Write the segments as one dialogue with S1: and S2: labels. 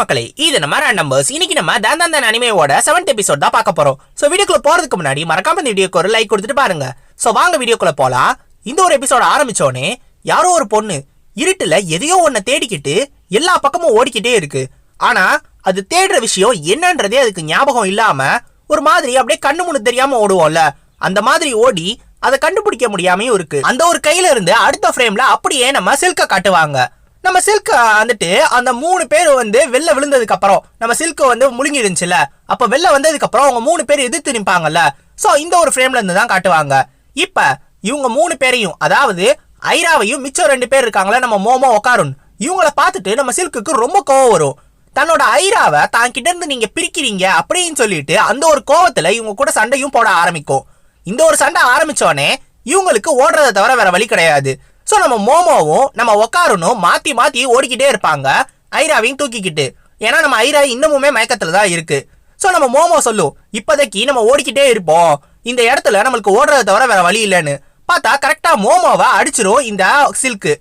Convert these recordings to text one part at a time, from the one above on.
S1: மக்களே இது நம்ம நம்பர்ஸ் இன்னைக்கு நம்ம தான் தான் அனிமேவோட செவன்த் எபிசோட் தான் பார்க்க போறோம். சோ வீடியோக்குள்ள போறதுக்கு முன்னாடி மறக்காம இந்த வீடியோக்கு ஒரு லைக் கொடுத்துட்டு பாருங்க. சோ வாங்க வீடியோக்குள்ள போலாம். இந்த ஒரு எபிசோட ஆரம்பிச்சோடனே யாரோ ஒரு பொண்ணு இருட்டுல எதையோ ஒன்ன தேடிக்கிட்டு எல்லா பக்கமும் ஓடிக்கிட்டே இருக்கு. ஆனா அது தேடுற விஷயம் என்னன்றதே அதுக்கு ஞாபகம் இல்லாம ஒரு மாதிரி அப்படியே கண்ணு முன்னு தெரியாம ஓடுவோம்ல. அந்த மாதிரி ஓடி அதை கண்டுபிடிக்க முடியாமையும் இருக்கு. அந்த ஒரு கையில இருந்து அடுத்த ஃப்ரேம்ல அப்படியே நம்ம சில்க காட்டுவாங்க. நம்ம சில்க் வந்துட்டு அந்த மூணு பேர் வந்து வெளில விழுந்ததுக்கு அப்புறம் நம்ம சில்க் வந்து முழுங்கிருந்துச்சுல அப்ப வெளில வந்ததுக்கு அப்புறம் அவங்க மூணு பேர் எதிர்த்து நிற்பாங்கல்ல சோ இந்த ஒரு ஃப்ரேம்ல இருந்து தான் காட்டுவாங்க. இப்ப இவங்க மூணு பேரையும் அதாவது ஐராவையும் மிச்சம் ரெண்டு பேர் இருக்காங்களே நம்ம மோமோ ஒக்காருன் இவங்களை பார்த்துட்டு நம்ம சில்க்குக்கு ரொம்ப கோவம் வரும். தன்னோட ஐராவை தான் கிட்ட இருந்து நீங்க பிரிக்கிறீங்க அப்படின்னு சொல்லிட்டு அந்த ஒரு கோவத்துல இவங்க கூட சண்டையும் போட ஆரம்பிக்கும். இந்த ஒரு சண்டை ஆரம்பிச்சோடனே இவங்களுக்கு ஓடுறதை தவிர வேற வழி கிடையாது. ஸோ நம்ம மோமோவும் நம்ம ஒக்காரனும் மாற்றி மாற்றி ஓடிக்கிட்டே இருப்பாங்க. ஐராவையும் தூக்கிக்கிட்டு. ஏன்னா நம்ம ஐரா இன்னமுமே மயக்கத்தில் தான் இருக்குது ஸோ நம்ம மோமோ சொல்லும் இப்போதைக்கு நம்ம ஓடிக்கிட்டே இருப்போம். இந்த இடத்துல நம்மளுக்கு ஓடுறத தவிர வேற வழி இல்லைன்னு. பார்த்தா கரெக்டாக மோமோவை அடிச்சிரும் இந்த சில்க்கு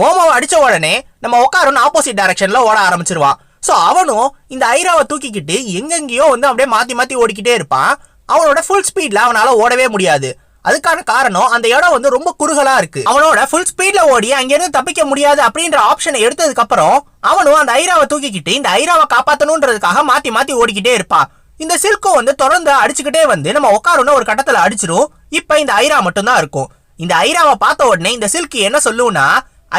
S1: மோமோவை அடித்த உடனே நம்ம உட்காரன் ஆப்போசிட் டைரக்ஷனில் ஓட ஆரம்பிச்சிருவான் ஸோ அவனும் இந்த ஐராவை தூக்கிக்கிட்டு எங்கெங்கேயோ வந்து அப்படியே மாற்றி மாற்றி ஓடிக்கிட்டே இருப்பான். அவனோட ஃபுல் ஸ்பீடில் அவனால் ஓடவே முடியாது. அதுக்கான காரணம் அந்த இடம் வந்து ரொம்ப குறுகலா இருக்கு. அவனோட ஃபுல் ஸ்பீட்ல ஓடி அங்கிருந்து தப்பிக்க முடியாது அப்படின்ற ஆப்ஷனை எடுத்ததுக்கு அப்புறம் அவனும் அந்த ஐராவை தூக்கிக்கிட்டு இந்த ஐராவை காப்பாத்தணுன்றதுக்காக மாத்தி மாத்தி ஓடிக்கிட்டே இருப்பான் இந்த சில்கோ வந்து தொடர்ந்து அடிச்சுக்கிட்டே வந்து நம்ம உட்காருன்னு ஒரு கட்டத்துல அடிச்சிரும். இப்ப இந்த ஐரா மட்டும்தான் இருக்கும். இந்த ஐராவை பார்த்த உடனே இந்த சில்கி என்ன சொல்லுவனா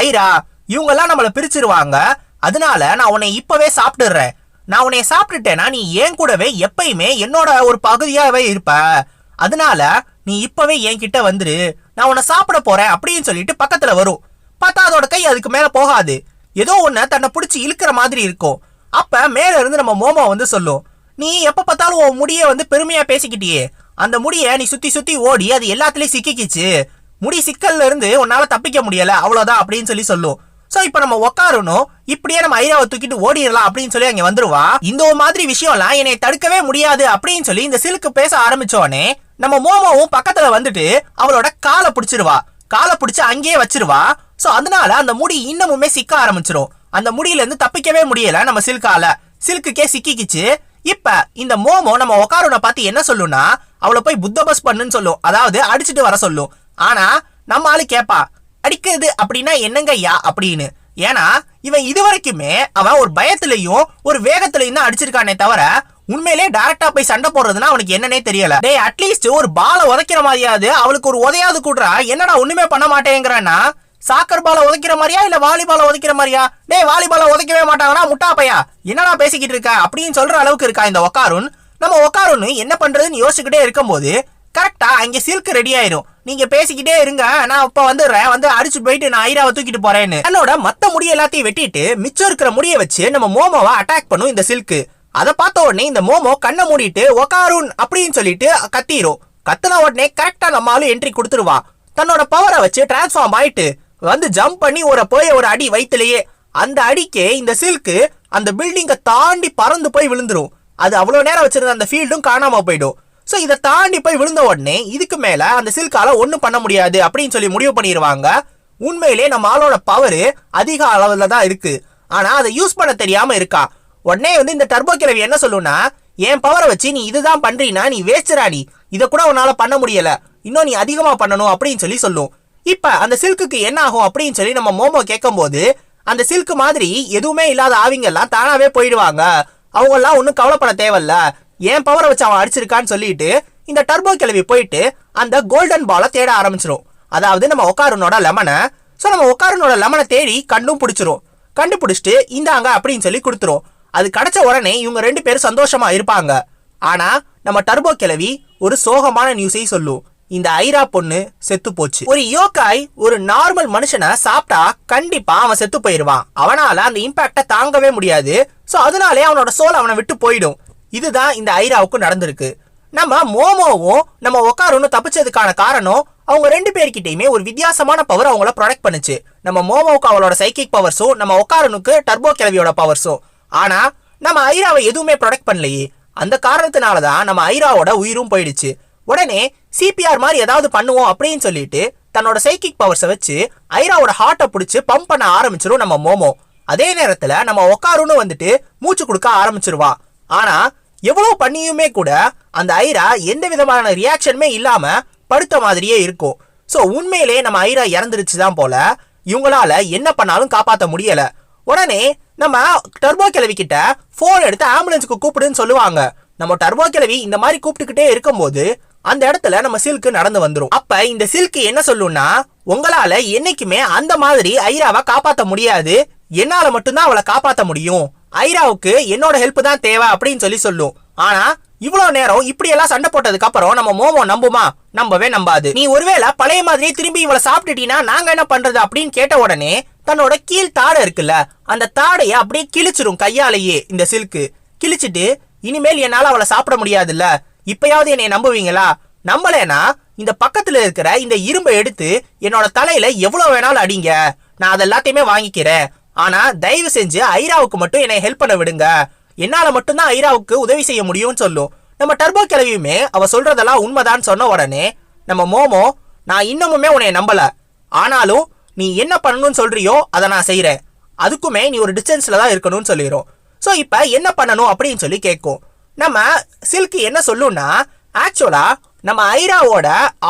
S1: ஐரா இவங்கெல்லாம் நம்மள பிரிச்சிருவாங்க. அதனால நான் உன்னை இப்பவே சாப்பிட்டுறேன் நான் உன்னை சாப்பிட்டுட்டேன்னா நீ ஏன் கூடவே எப்பயுமே என்னோட ஒரு பகுதியாவே இருப்ப. அதனால நீ இப்பவே என்கிட்ட வந்துரு. நான் உன்னை சாப்பிட போறேன் அப்படின்னு சொல்லிட்டு பக்கத்துல வரும். பார்த்தா அதோட கை அதுக்கு மேல போகாது. ஏதோ ஒன்று தன்னை பிடிச்சி இழுக்கிற மாதிரி இருக்கும். அப்ப மேல இருந்து நம்ம மோமோ வந்து சொல்லும். நீ எப்ப பார்த்தாலும் உன் முடிய வந்து பெருமையா பேசிக்கிட்டியே. அந்த முடிய நீ சுத்தி சுத்தி ஓடி அது எல்லாத்துலயும் சிக்கிக்கிச்சு. முடி சிக்கல்ல இருந்து உன்னால தப்பிக்க முடியல அவ்வளவுதான் அப்படின்னு சொல்லி சொல்லும். சோ இப்ப நம்ம உட்காரணும் இப்படியே நம்ம ஐராவை தூக்கிட்டு ஓடிடலாம் அப்படின்னு சொல்லி அங்க வந்துருவா. இந்த ஒரு மாதிரி விஷயம்லாம் என்னை தடுக்கவே முடியாது அப்படின்னு சொல்லி இந்த சிலுக்கு பேச ஆரம்பிச்சோடனே நம்ம மோமோவும் பக்கத்துல வந்துட்டு அவளோட காலை பிடிச்சிருவா. காலை பிடிச்சி அங்கேயே வச்சிருவா. சோ அதனால அந்த முடி இன்னமுமே சிக்க ஆரம்பிச்சிரும். அந்த முடியில இருந்து தப்பிக்கவே முடியல நம்ம சில்கால. சில்க்குக்கே சிக்கிக்கிச்சு. இப்ப இந்த மோமோ நம்ம உக்காருன பார்த்து என்ன சொல்லும்னா அவளை போய் புத்த பஸ் பண்ணுன்னு சொல்லும். அதாவது அடிச்சிட்டு வர சொல்லும். ஆனா நம்ம ஆளு கேப்பா அடிக்கிறது அப்படின்னா என்னங்கய்யா? அப்படின்னு. ஏன்னா இவன் இது வரைக்குமே அவன் ஒரு பயத்திலையும் ஒரு வேகத்திலையும் தான் அடிச்சிருக்கானே தவிர உண்மையிலே டேரக்டா போய் சண்டை போடுறதுன்னா அவனுக்கு என்னன்னே தெரியல. டே அட்லீஸ்ட் ஒரு பாலை உதைக்கிற மாதிரியாவது அவளுக்கு ஒரு உதையாவது கூடுறா என்னடா ஒண்ணுமே பண்ண மாட்டேங்கிறான்னா? சாக்கர் பால உதைக்கிற மாதிரியா இல்ல வாலிபால உதைக்கிற மாதிரியா? டேய் வாலிபால உதைக்கவே மாட்டாங்கன்னா முட்டா பையா என்னடா பேசிக்கிட்டு இருக்க? அப்படின்னு சொல்ற அளவுக்கு இருக்கா இந்த ஒக்காருன் நம்ம ஒக்காருன்னு என்ன பண்றதுன்னு யோசிச்சுக்கிட்டே இருக்கும்போது கரெக்டா அங்க சில்க் ரெடி ஆயிரும். நீங்க பேசிக்கிட்டே இருங்க நான் இப்ப வந்துடுறேன் வந்து அடிச்சு போயிட்டு நான் ஐராவை தூக்கிட்டு போறேன்னு. என்னோட மத்த முடி எல்லாத்தையும் வெட்டிட்டு மிச்சம் இருக்கிற முடியை வச்சு நம்ம மோமோவை அட்டாக் பண்ணும் இந்த சில்க் அதை பார்த்த உடனே இந்த மோமோ கண்ணை மூடிட்டு ஒக்காருன் அப்படின்னு சொல்லிட்டு கத்திரும். கத்துன உடனே கரெக்டா நம்ம ஆளு என்ட்ரி கொடுத்துருவா. தன்னோட பவரை வச்சு டிரான்ஸ்ஃபார்ம் ஆயிட்டு வந்து ஜம்ப் பண்ணி ஒரு போய் ஒரு அடி வயிற்றுலயே அந்த அடிக்கே இந்த சில்க்கு அந்த பில்டிங்கை தாண்டி பறந்து போய் விழுந்துரும். அது அவ்வளோ நேரம் வச்சிருந்த அந்த ஃபீல்டும் காணாம போயிடும். ஸோ இதை தாண்டி போய் விழுந்த உடனே இதுக்கு மேலே அந்த சில்கால ஒன்றும் பண்ண முடியாது அப்படின்னு சொல்லி முடிவு பண்ணிடுவாங்க உண்மையிலே நம்ம ஆளோட பவர் அதிக அளவில் தான் இருக்கு. ஆனால் அதை யூஸ் பண்ண தெரியாமல் இருக்கா? உடனே வந்து இந்த டர்போ கிழவி என்ன சொல்லுன்னா என் பவரை வச்சு நீ இதுதான் பண்றீனா நீ வேஸ்டரா நீ இதை கூட உன்னால பண்ண முடியல. இன்னும் நீ அதிகமா பண்ணணும் அப்படின்னு சொல்லி சொல்லும். இப்ப அந்த சில்க்குக்கு என்ன ஆகும் அப்படின்னு சொல்லி நம்ம மோமோ கேட்கும்போது அந்த சில்க் மாதிரி எதுவுமே இல்லாத ஆவிங்க எல்லாம் தானாவே போயிடுவாங்க. அவங்க எல்லாம் கவலைப்பட தேவையில்ல. ஏன் பவரை வச்சு அவன் அடிச்சிருக்கான்னு சொல்லிட்டு இந்த டர்போ கிளவி போயிட்டு அந்த கோல்டன் பாலை தேட ஆரம்பிச்சிரும். அதாவது நம்ம ஒக்காரனோட லெமனை ஸோ நம்ம ஒக்காரனோட லெமனை தேடி கண்டும் பிடிச்சிரும். கண்டுபிடிச்சிட்டு இந்தாங்க அப்படின்னு சொல்லி கொடுத்துரும். அது கிடைச்ச உடனே இவங்க ரெண்டு பேரும் சந்தோஷமா இருப்பாங்க. ஆனா நம்ம டர்போ கிளவி ஒரு சோகமான நியூஸை சொல்லும். இந்த ஐரா பொண்ணு செத்து போச்சு. ஒரு யோகாய் ஒரு நார்மல் மனுஷனை சாப்பிட்டா கண்டிப்பா அவன் செத்து போயிருவான். அவனால அந்த இம்பாக்ட தாங்கவே முடியாது. சோ அதனாலே அவனோட சோல் அவனை விட்டு போயிடும். இதுதான் இந்த ஐராவுக்கும் நடந்திருக்கு. நம்ம மோமோவும் நம்ம ஒக்காருன்னு தப்பிச்சதுக்கான காரணம் அவங்க ரெண்டு பேர்கிட்டயுமே ஒரு வித்தியாசமான பவர் அவங்கள ப்ரொடெக்ட் பண்ணுச்சு. நம்ம மோமோவுக்கு அவளோட சைக்கிக் பவர்ஸும் நம்ம ஒக்காரனுக்கு டர்போ கிளவியோட பவர்ஸும் ஆனா நம்ம ஐராவை எதுவுமே ப்ரொடெக்ட் பண்ணலையே. அந்த காரணத்தினால தான் நம்ம ஐராவோட உயிரும் போயிடுச்சு. உடனே சிபிஆர் மாதிரி ஏதாவது பண்ணுவோம் அப்படின்னு சொல்லிட்டு தன்னோட சைக்கிக் பவர்ஸை வச்சு ஐராவோட ஹார்ட்டை பிடிச்சி பம்ப் பண்ண ஆரம்பிச்சிரும் நம்ம மோமோ. அதே நேரத்தில் நம்ம உக்காருன்னு வந்துட்டு மூச்சு கொடுக்க ஆரம்பிச்சிருவா. ஆனால் எவ்வளோ பண்ணியுமே கூட அந்த ஐரா எந்த விதமான ரியாக்ஷனுமே இல்லாமல் படுத்த மாதிரியே இருக்கும். ஸோ உண்மையிலே நம்ம ஐரா இறந்துருச்சு தான் போல இவங்களால என்ன பண்ணாலும் காப்பாற்ற முடியலை. உடனே நம்ம டர்போ கிழவி கிட்ட ஃபோன் எடுத்து ஆம்புலன்ஸுக்கு கூப்பிடுன்னு சொல்லுவாங்க. நம்ம டர்போ கிழவி இந்த மாதிரி கூப்பிட்டுக்கிட்டே இருக்கும்போது அந்த இடத்துல நம்ம சில்க்கு நடந்து வந்துடும் அப்ப இந்த சில்க்கு என்ன சொல்லும்னா உங்களால என்னைக்குமே அந்த மாதிரி ஐராவை காப்பாற்ற முடியாது. என்னால மட்டும்தான் அவளை காப்பாற்ற முடியும். ஐராவுக்கு என்னோட ஹெல்ப் தான் தேவை அப்படின்னு சொல்லி சொல்லும். ஆனா இவ்வளவு நேரம் இப்படி எல்லாம் சண்டை போட்டதுக்கு அப்புறம் நம்ம மோமோ நம்புமா? நம்பவே நம்பாது. நீ ஒருவேளை பழைய மாதிரியே திரும்பி இவளை சாப்பிட்டுட்டீங்கன்னா நாங்க என்ன பண்றது அப்படின்னு கேட்ட உடனே தன்னோட கீழ் தாடை இருக்குல்ல அந்த தாடையை அப்படியே கிழிச்சிரும் கையாலேயே இந்த சில்க்கு கிழிச்சிட்டு இனிமேல் என்னால் அவளை சாப்பிட முடியாதுல்ல. இப்பயாவது என்னை நம்புவீங்களா? நம்பலேனா இந்த பக்கத்தில் இருக்கிற இந்த இரும்பை எடுத்து என்னோட தலையில எவ்வளோ வேணாலும் அடிங்க. நான் அது எல்லாத்தையுமே வாங்கிக்கிறேன். ஆனால் தயவு செஞ்சு ஐராவுக்கு மட்டும் என்னை ஹெல்ப் பண்ண விடுங்க. என்னால் மட்டும்தான் ஐராவுக்கு உதவி செய்ய முடியும்னு சொல்லும். நம்ம டர்போ கிளவியுமே அவ சொல்றதெல்லாம் உண்மைதான் சொன்ன உடனே நம்ம மோமோ நான் இன்னமுமே உன்னை நம்பல. ஆனாலும் நீ என்ன பண்ணணும்னு சொல்றியோ அதை நான் செய்கிறேன் அதுக்குமே நீ ஒரு டிஸ்டன்ஸில் தான் இருக்கணும்னு சொல்லிடும் ஸோ இப்போ என்ன பண்ணணும் அப்படின்னு சொல்லி கேட்கும். நம்ம சில்க்கு என்ன சொல்லும்னா ஆக்சுவலாக நம்ம ஐராவோட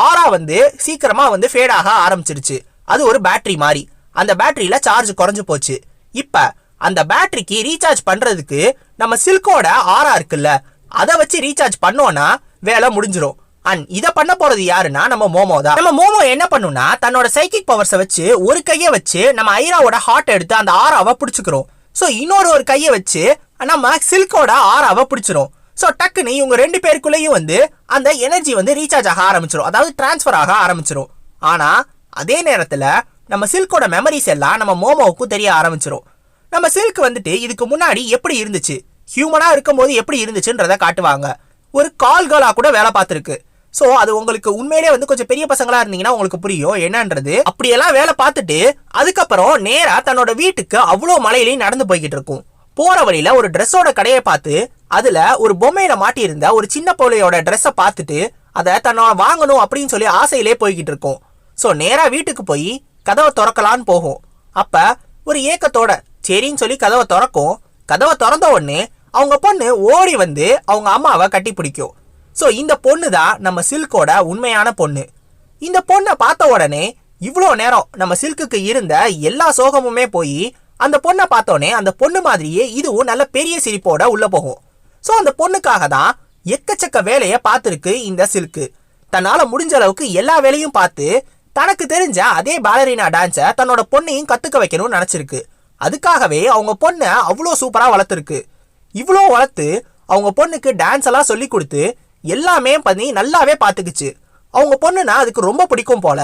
S1: ஆரா வந்து சீக்கிரமாக வந்து ஃபேடாக ஆரம்பிச்சிருச்சு. அது ஒரு பேட்டரி மாதிரி அந்த பேட்டரியில் சார்ஜ் குறைஞ்சு போச்சு. இப்போ அந்த பேட்டரிக்கு ரீசார்ஜ் பண்ணுறதுக்கு நம்ம சில்கோட ஆரா இருக்குல்ல அதை வச்சு ரீசார்ஜ் பண்ணோன்னா வேலை முடிஞ்சிடும் அண்ட் இதை பண்ண போறது யாருன்னா நம்ம மோமோ தான். நம்ம மோமோ என்ன பண்ணுனா தன்னோட சைக்கிக் பவர்ஸை வச்சு ஒரு கையை வச்சு நம்ம ஐராவோட ஹார்ட் எடுத்து அந்த ஆராவை பிடிச்சிக்கிறோம். ஸோ இன்னொரு ஒரு கையை வச்சு நம்ம சில்கோட ஆராவை பிடிச்சிரும். ஸோ டக்குன்னு இவங்க ரெண்டு பேருக்குள்ளேயும் வந்து அந்த எனர்ஜி வந்து ரீசார்ஜ் ஆக ஆரம்பிச்சிரும். அதாவது டிரான்ஸ்ஃபர் ஆக ஆரம்பிச்சிரும். ஆனால் அதே நேரத்தில் நம்ம சில்கோட மெமரிஸ் எல்லாம் நம்ம மோமோவுக்கும் தெரிய ஆரம்பிச்சிரும். நம்ம சில்க் வந்துட்டு இதுக்கு முன்னாடி எப்படி இருந்துச்சு? ஹியூமனாக இருக்கும்போது எப்படி இருந்துச்சுன்றத காட்டுவாங்க. ஒரு கால் கேர்லா கூட வேலை பார்த்துருக்கு. ஸோ அது உங்களுக்கு உண்மையிலே வந்து கொஞ்சம் பெரிய பசங்களா இருந்தீங்கன்னா உங்களுக்கு புரியும். என்னன்றது? அப்படியெல்லாம் வேலை பார்த்துட்டு அதுக்கப்புறம் நேரா தன்னோட வீட்டுக்கு அவ்வளோ மலையிலையும் நடந்து போய்கிட்டு இருக்கும். போற வழியில ஒரு ட்ரெஸ்ஸோட கடையை பார்த்து அதுல ஒரு பொம்மையில மாட்டியிருந்த ஒரு சின்ன பிள்ளையோட ட்ரெஸ்ஸை பார்த்துட்டு அதை தன்னோட வாங்கணும் அப்படின்னு சொல்லி ஆசையிலே போய்கிட்டு இருக்கும். ஸோ நேரா வீட்டுக்கு போய் கதவை திறக்கலான்னு போகும். அப்ப ஒரு ஏக்கத்தோட சரின்னு சொல்லி கதவை திறக்கும். கதவை திறந்த உடனே அவங்க பொண்ணு ஓடி வந்து அவங்க அம்மாவை கட்டி பிடிக்கும் ஸோ இந்த பொண்ணு தான் நம்ம சில்கோட உண்மையான பொண்ணு. இந்த பொண்ணை பார்த்த உடனே இவ்வளோ நேரம் நம்ம சில்க்குக்கு இருந்த எல்லா சோகமுமே போய் அந்த பொண்ணை பார்த்தோன்னே அந்த பொண்ணு மாதிரியே இதுவும் நல்ல பெரிய சிரிப்போட உள்ள போகும். ஸோ அந்த பொண்ணுக்காக தான் எக்கச்சக்க வேலையை பார்த்துருக்கு இந்த சில்க்கு. தன்னால் முடிஞ்ச அளவுக்கு எல்லா வேலையும் பார்த்து தனக்கு தெரிஞ்ச அதே பாலரினா டான்ஸை தன்னோட பொண்ணையும் கற்றுக்க வைக்கணும்னு நினச்சிருக்கு. அதுக்காகவே அவங்க பொண்ணை அவ்வளோ சூப்பராக வளர்த்துருக்கு. இவ்வளோ வளர்த்து அவங்க பொண்ணுக்கு டான்ஸ் எல்லாம் சொல்லி கொடுத்து எல்லாமே பண்ணி நல்லாவே பார்த்துக்குச்சு. அவங்க பொண்ணுனா அதுக்கு ரொம்ப பிடிக்கும் போல.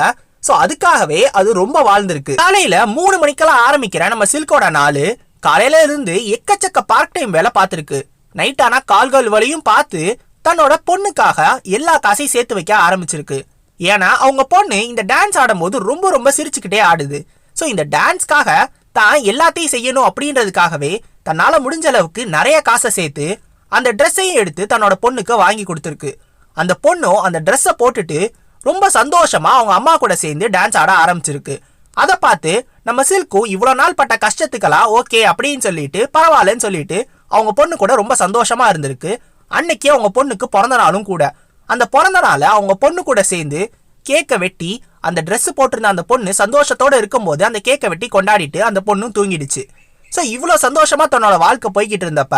S1: ஸோ அதுக்காகவே அது ரொம்ப வாழ்ந்திருக்கு. காலையில மூணு மணிக்கெல்லாம் ஆரம்பிக்கிற நம்ம சில்கோட நாள் காலையில இருந்து எக்கச்சக்க பார்ட் டைம் வேலை பார்த்துருக்கு. நைட் ஆனா கால்கள் வழியும் பார்த்து தன்னோட பொண்ணுக்காக எல்லா காசையும் சேர்த்து வைக்க ஆரம்பிச்சிருக்கு. ஏன்னா அவங்க பொண்ணு இந்த டான்ஸ் ஆடும்போது ரொம்ப ரொம்ப சிரிச்சுக்கிட்டே ஆடுது. ஸோ இந்த டான்ஸ்க்காக தான் எல்லாத்தையும் செய்யணும் அப்படின்றதுக்காகவே தன்னால் முடிஞ்ச அளவுக்கு நிறைய காசை சேர்த்து அந்த ட்ரெஸ்ஸையும் எடுத்து தன்னோட பொண்ணுக்கு வாங்கி கொடுத்துருக்கு. அந்த பொண்ணும் அந்த ட்ரெஸ்ஸை போட்டுட்டு ரொம்ப சந்தோஷமாக அவங்க அம்மா கூட சேர்ந்து டான்ஸ் ஆட ஆரம்பிச்சிருக்கு. அதை பார்த்து நம்ம சில்கும் இவ்வளோ நாள் பட்ட கஷ்டத்துக்கெல்லாம் ஓகே அப்படின்னு சொல்லிட்டு பரவாயில்லன்னு சொல்லிட்டு அவங்க பொண்ணு கூட ரொம்ப சந்தோஷமாக இருந்திருக்கு. அன்னைக்கு அவங்க பொண்ணுக்கு பிறந்த நாளும் கூட. அந்த பிறந்த நாளை அவங்க பொண்ணு கூட சேர்ந்து கேக்கை வெட்டி அந்த ட்ரெஸ் போட்டிருந்த அந்த பொண்ணு சந்தோஷத்தோடு இருக்கும்போது அந்த கேக்கை வெட்டி கொண்டாடிட்டு அந்த பொண்ணும் தூங்கிடுச்சு. ஸோ இவ்வளோ சந்தோஷமாக தன்னோட வாழ்க்கை போய்கிட்டு இருந்தப்ப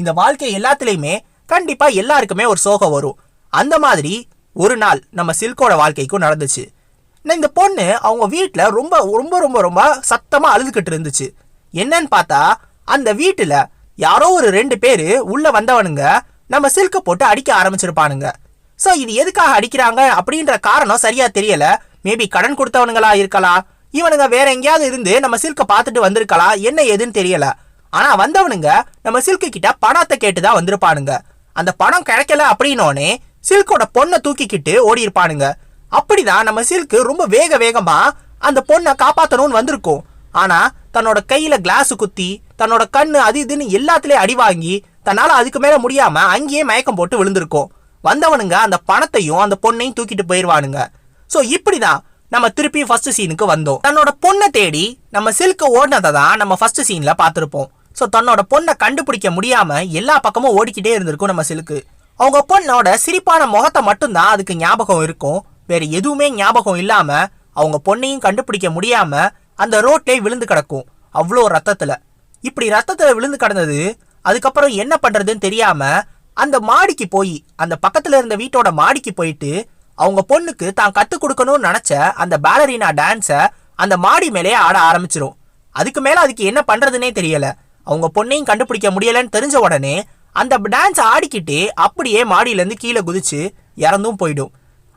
S1: இந்த வாழ்க்கை எல்லாத்துலேயுமே கண்டிப்பாக எல்லாருக்குமே ஒரு சோகம் வரும். அந்த மாதிரி ஒரு நாள் நம்ம சில்கோட வாழ்க்கைக்கும் நடந்துச்சு. நான் இந்த பொண்ணு அவங்க வீட்டில் ரொம்ப ரொம்ப ரொம்ப ரொம்ப சத்தமாக அழுதுகிட்டு இருந்துச்சு. என்னன்னு பார்த்தா அந்த வீட்டில் யாரோ ஒரு ரெண்டு பேர் உள்ளே வந்தவனுங்க நம்ம சில்கை போட்டு அடிக்க ஆரம்பிச்சிருப்பானுங்க. ஸோ இது எதுக்காக அடிக்கிறாங்க அப்படின்ற காரணம் சரியாக தெரியலை. மேபி கடன் கொடுத்தவனுங்களா இருக்கலாம். இவனுங்க வேற எங்கேயாவது இருந்து நம்ம சில்கை பார்த்துட்டு வந்திருக்கலாம். என்ன ஏதுன்னு தெரியலை. ஆனா வந்தவனுங்க நம்ம சில்கு கிட்ட பணத்தை கேட்டு தான் வந்திருப்பானுங்க. அந்த பணம் கிடைக்கல அப்படின்னோடனே சில்கோட பொண்ணை தூக்கிக்கிட்டு ஓடி இருப்பானுங்க அப்படிதான் நம்ம சில்க்கு ரொம்ப வேக வேகமா அந்த பொண்ணை காப்பாற்றணும்னு வந்திருக்கும். ஆனா தன்னோட கையில கிளாஸ் குத்தி தன்னோட கண்ணு அது இதுன்னு எல்லாத்துலயும் அடி வாங்கி தன்னால அதுக்கு மேல முடியாம அங்கேயே மயக்கம் போட்டு விழுந்திருக்கும். வந்தவனுங்க அந்த பணத்தையும் அந்த பொண்ணையும் தூக்கிட்டு போயிருவானுங்க. இப்படி இப்படிதான் நம்ம திருப்பி ஃபர்ஸ்ட் சீனுக்கு வந்தோம். தன்னோட பொண்ணை தேடி நம்ம சில்க்கு ஓடினதை தான் நம்ம ஃபர்ஸ்ட் சீன்ல பார்த்துருப்போம். ஸோ தன்னோட பொண்ணை கண்டுபிடிக்க முடியாமல் எல்லா பக்கமும் ஓடிக்கிட்டே இருந்திருக்கும் நம்ம சிலுக்கு. அவங்க பொண்ணோட சிரிப்பான முகத்தை மட்டும்தான் அதுக்கு ஞாபகம் இருக்கும். வேற எதுவுமே ஞாபகம் இல்லாமல் அவங்க பொண்ணையும் கண்டுபிடிக்க முடியாமல் அந்த ரோட்டே விழுந்து கிடக்கும். அவ்வளோ ரத்தத்தில். இப்படி ரத்தத்தில் விழுந்து கிடந்தது அதுக்கப்புறம் என்ன பண்ணுறதுன்னு தெரியாமல் அந்த மாடிக்கு போய் அந்த பக்கத்தில் இருந்த வீட்டோட மாடிக்கு போயிட்டு அவங்க பொண்ணுக்கு தான் கற்றுக் கொடுக்கணும்னு நினச்ச அந்த பேலரினா டான்ஸை அந்த மாடி மேலே ஆட ஆரம்பிச்சிரும். அதுக்கு மேலே அதுக்கு என்ன பண்ணுறதுனே தெரியலை. அவங்க பொண்ணையும் கண்டுபிடிக்க முடியலன்னு தெரிஞ்ச உடனே அந்த டான்ஸ் ஆடிக்கிட்டு அப்படியே மாடியிலேருந்து கீழே குதிச்சு இறந்தும் போயிடும்.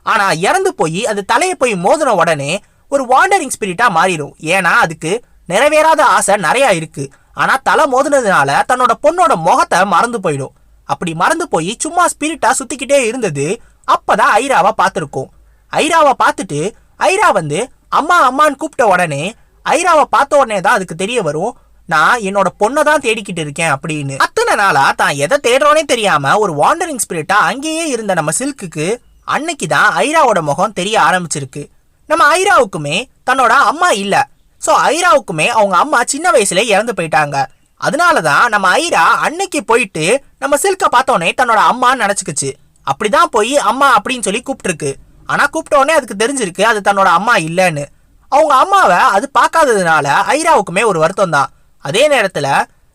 S1: ஆனால் இறந்து போய் அது தலையை போய் மோதின உடனே ஒரு வாண்டரிங் ஸ்பிரிட்டாக மாறிடும். ஏன்னா அதுக்கு நிறைவேறாத ஆசை நிறையா இருக்குது ஆனால் தலை மோதினதுனால தன்னோட பொண்ணோட முகத்தை மறந்து போயிடும். அப்படி மறந்து போய் சும்மா ஸ்பிரிட்டாக சுற்றிக்கிட்டே இருந்தது அப்பதான் ஐராவை பார்த்துருக்கோம். ஐராவை பார்த்துட்டு ஐரா வந்து அம்மா அம்மான்னு கூப்பிட்ட உடனே ஐராவை பார்த்த உடனே தான் அதுக்கு தெரிய வரும். நான் என்னோட பொண்ணை தான் தேடிக்கிட்டு இருக்கேன் அப்படின்னு. அத்தனை நாளா தான் எதை தேடுறோனே தெரியாம ஒரு வாண்டரிங் ஸ்பிரிட்டா அங்கேயே இருந்த நம்ம சில்க்குக்கு அன்னைக்கு தான் ஐராவோட முகம் தெரிய ஆரம்பிச்சிருக்கு. நம்ம ஐராவுக்குமே தன்னோட அம்மா இல்ல. சோ ஐராவுக்குமே அவங்க அம்மா சின்ன வயசுல இறந்து போயிட்டாங்க. அதனாலதான் நம்ம ஐரா அன்னைக்கு போயிட்டு நம்ம சில்க பார்த்தோன்னே தன்னோட அம்மான்னு நினச்சிக்கிச்சு. அப்படிதான் போய் அம்மா அப்படின்னு சொல்லி கூப்பிட்டுருக்கு. ஆனா கூப்பிட்டோடனே அதுக்கு தெரிஞ்சிருக்கு அது தன்னோட அம்மா இல்லைன்னு. அவங்க அம்மாவை அது பார்க்காததுனால ஐராவுக்குமே ஒரு வருத்தம் தான். அதே நேரத்தில்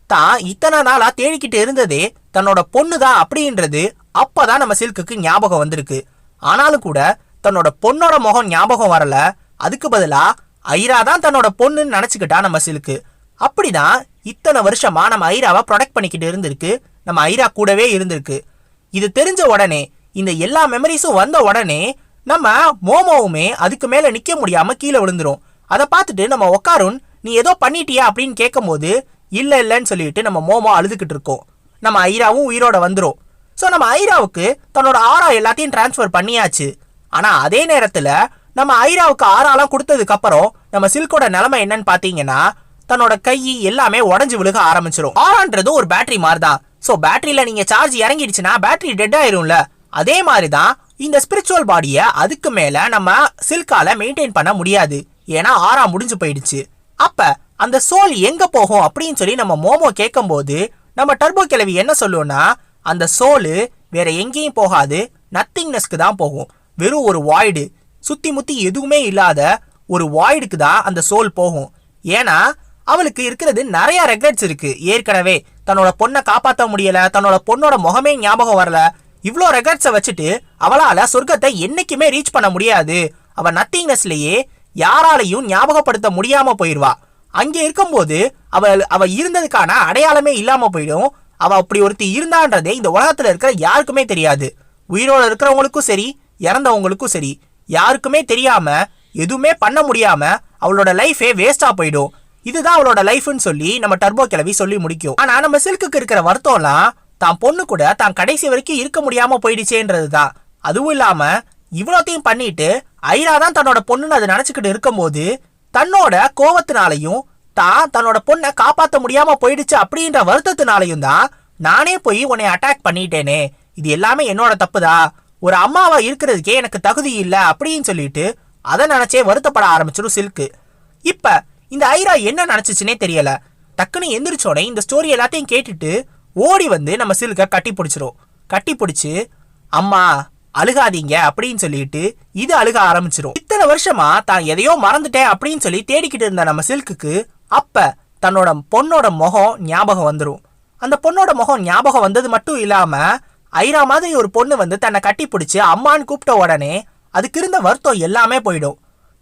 S1: தான் இத்தனை நாளாக தேடிக்கிட்டு இருந்ததே தன்னோட பொண்ணு தான் அப்படின்றது அப்போ தான் நம்ம சில்க்குக்கு ஞாபகம் வந்திருக்கு. ஆனாலும் கூட தன்னோட பொண்ணோட முகம் ஞாபகம் வரல. அதுக்கு பதிலாக ஐரா தான் தன்னோட பொண்ணுன்னு நினச்சிக்கிட்டா நம்ம சில்க்கு. அப்படிதான் இத்தனை வருஷமா நம்ம ஐராவை ப்ரொடெக்ட் பண்ணிக்கிட்டு இருந்திருக்கு. நம்ம ஐரா கூடவே இருந்திருக்கு. இது தெரிஞ்ச உடனே இந்த எல்லா மெமரிஸும் வந்த உடனே நம்ம மோமோவுமே அதுக்கு மேலே நிற்க முடியாமல் கீழே விழுந்துரும். அதை பார்த்துட்டு நம்ம உக்காருன் நீ ஏதோ பண்ணிட்டியா அப்படின்னு கேட்கும்போது இல்லை இல்லைன்னு சொல்லிட்டு நம்ம மோமோ அழுதுகிட்டு இருக்கோம். நம்ம ஐராவும் உயிரோட வந்துடும் ஸோ நம்ம ஐராவுக்கு தன்னோட ஆறா எல்லாத்தையும் டிரான்ஸ்ஃபர் பண்ணியாச்சு. ஆனால் அதே நேரத்தில் நம்ம ஐராவுக்கு ஆறாலாம் கொடுத்ததுக்கப்புறம் நம்ம சில்கோட நிலைமை என்னன்னு பார்த்தீங்கன்னா தன்னோட கை எல்லாமே உடஞ்சி விழுக ஆரம்பிச்சிடும் ஆறான்றது ஒரு பேட்டரி மாதிரி தான் ஸோ பேட்டரியில் நீங்கள் சார்ஜ் இறங்கிடுச்சுன்னா பேட்டரி டெட் ஆயிரும்ல. அதே மாதிரி தான் இந்த ஸ்பிரிச்சுவல் பாடியை அதுக்கு மேலே நம்ம சில்கால மெயின்டைன் பண்ண முடியாது. ஏன்னா ஆறா முடிஞ்சு போயிடுச்சு. அப்ப அந்த சோல் எங்க போகும் அப்படின்னு சொல்லி நம்ம மோமோ கேட்கும்போது நம்ம டர்போ கிழவி என்ன சொல்லுவோம்னா அந்த சோலு வேற எங்கேயும் போகாது நத்திங்னஸ்க்கு தான் போகும். வெறும் ஒரு வாய்டு. சுத்தி முத்தி எதுவுமே இல்லாத ஒரு வாய்டுக்கு தான் அந்த சோல் போகும். ஏன்னா அவளுக்கு இருக்கிறது நிறைய ரெக்ரெட்ஸ் இருக்கு. ஏற்கனவே தன்னோட பொண்ணை காப்பாற்ற முடியல தன்னோட பொண்ணோட முகமே ஞாபகம் வரல. இவ்வளோ ரெக்கார்ட்ஸை வச்சுட்டு அவளால் சொர்க்கத்தை என்றைக்குமே ரீச் பண்ண முடியாது. அவள் நத்திங்னஸ்லேயே யாராலையும் ஞாபகப்படுத்த முடியாம போயிடுவா. அங்கே இருக்கும்போது அவள் அவ இருந்ததுக்கான அடையாளமே இல்லாம போயிடும். அவ அப்படி ஒருத்தி இருந்தான்றதே இந்த உலகத்துல இருக்கிற யாருக்குமே தெரியாது. உயிரோட இருக்கிறவங்களுக்கும் சரி இறந்தவங்களுக்கும் சரி யாருக்குமே தெரியாம எதுவுமே பண்ண முடியாம அவளோட லைஃபே வேஸ்டா போயிடும். இதுதான் அவளோட லைஃப்னு சொல்லி நம்ம டர்போ கிளவி சொல்லி முடிக்கும். ஆனா நம்ம சில்க்குக்கு இருக்கிற வருத்தம்லாம் தான் பொண்ணு கூட தான் கடைசி வரைக்கும் இருக்க முடியாம போயிடுச்சேன்றது தான் அதுவும் இல்லாம இவ்வளோத்தையும் பண்ணிட்டு ஐரா தான் தன்னோட பொண்ணுன்னு அதை நினச்சிக்கிட்டு இருக்கும்போது தன்னோட கோவத்தினாலையும் தான் தன்னோட பொண்ணை காப்பாற்ற முடியாமல் போயிடுச்சு அப்படின்ற வருத்தத்தினாலையும் தான் நானே போய் உன்னை அட்டாக் பண்ணிட்டேனே. இது எல்லாமே என்னோட தப்புதா? ஒரு அம்மாவா இருக்கிறதுக்கே எனக்கு தகுதி இல்லை அப்படின்னு சொல்லிட்டு அதை நினச்சே வருத்தப்பட ஆரம்பிச்சிடும் சில்க்கு. இப்போ இந்த ஐரா என்ன நினச்சிச்சுனே தெரியல. டக்குன்னு எந்திரிச்சோடனே இந்த ஸ்டோரி எல்லாத்தையும் கேட்டுட்டு ஓடி வந்து நம்ம சில்கை கட்டி பிடிச்சிரும். கட்டி பிடிச்சி அம்மா அழுகாதீங்க அப்படின்னு சொல்லிட்டு இது அழுக ஆரம்பிச்சிடும் இத்தனை வருஷமா தான் எதையோ மறந்துட்டேன் அப்படின்னு சொல்லி தேடிக்கிட்டு இருந்த நம்ம சில்க்குக்கு அப்ப தன்னோட பொண்ணோட முகம் ஞாபகம் வந்துடும் அந்த பொண்ணோட முகம் ஞாபகம் வந்தது மட்டும் இல்லாம ஐரா மாதிரி ஒரு பொண்ணு வந்து தன்னை கட்டி பிடிச்சி அம்மான்னு கூப்பிட்ட உடனே அதுக்கு இருந்த வருத்தம் எல்லாமே போயிடும்.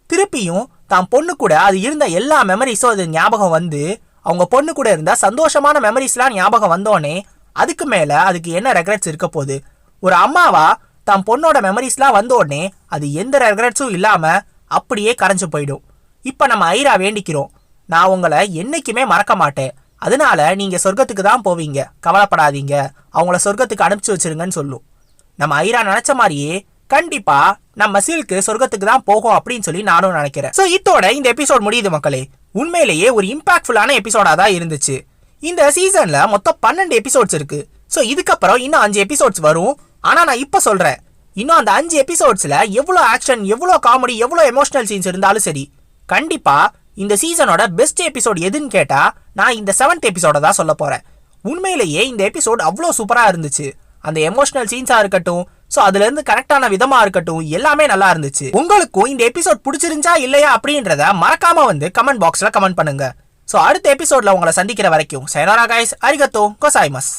S1: திருப்பியும் தான் பொண்ணு கூட அது இருந்த எல்லா மெமரிஸும் அது ஞாபகம் வந்து அவங்க பொண்ணு கூட இருந்த சந்தோஷமான மெமரிஸ்லாம் ஞாபகம் வந்தோடனே அதுக்கு மேலே அதுக்கு என்ன ரெக்ரெட்ஸ் இருக்க போகுது? ஒரு அம்மாவா தான் பொண்ணோட மெமரிஸ்லாம் வந்த உடனே அது எந்த ரெக்ரெட்ஸும் இல்லாமல் அப்படியே கரைஞ்சு போயிடும். இப்போ நம்ம ஐரா வேண்டிக்கிறோம். நான் உங்களை என்னைக்குமே மறக்க மாட்டேன். அதனால நீங்கள் சொர்க்கத்துக்கு தான் போவீங்க. கவலைப்படாதீங்க. அவங்கள சொர்க்கத்துக்கு அனுப்பிச்சு வச்சிருங்கன்னு சொல்லும். நம்ம ஐரா நினச்ச மாதிரியே கண்டிப்பாக நம்ம சில்க்கு சொர்க்கத்துக்கு தான் போகும் அப்படின்னு சொல்லி நானும் நினைக்கிறேன். ஸோ இதோட இந்த எபிசோட் முடியுது மக்களே. உண்மையிலேயே ஒரு இம்பாக்ட்ஃபுல்லான எபிசோடாக தான் இருந்துச்சு. இந்த சீசனில் மொத்தம் பன்னெண்டு எபிசோட்ஸ் இருக்குது ஸோ இதுக்கப்புறம் இன்னும் அஞ்சு எபிசோட்ஸ் வரும். ஆனா நான் இப்போ சொல்றேன். இன்னும் அந்த அஞ்சு எபிசோட்ஸில் எவ்வளோ ஆக்ஷன் எவ்வளோ காமெடி எவ்வளோ எமோஷனல் சீன்ஸ் இருந்தாலும் சரி கண்டிப்பாக இந்த சீசனோட பெஸ்ட் எபிசோட் எதுன்னு கேட்டால் நான் இந்த செவன்த் எபிசோட தான் சொல்ல போறேன். உண்மையிலேயே இந்த எபிசோட் அவ்வளோ சூப்பராக இருந்துச்சு. அந்த எமோஷனல் சீன்ஸா இருக்கட்டும் ஸோ அதுல இருந்து கரெக்டான விதமா இருக்கட்டும் எல்லாமே நல்லா இருந்துச்சு. உங்களுக்கும் இந்த எபிசோட் பிடிச்சிருந்தா இல்லையா அப்படின்றத மறக்காமல் வந்து கமெண்ட் பாக்ஸில் கமெண்ட் பண்ணுங்க. ஸோ அடுத்த எபிசோட்ல உங்களை சந்திக்கிற வரைக்கும் சைனாரா கைஸ் அரிகத்தோ கொசாய்மஸ்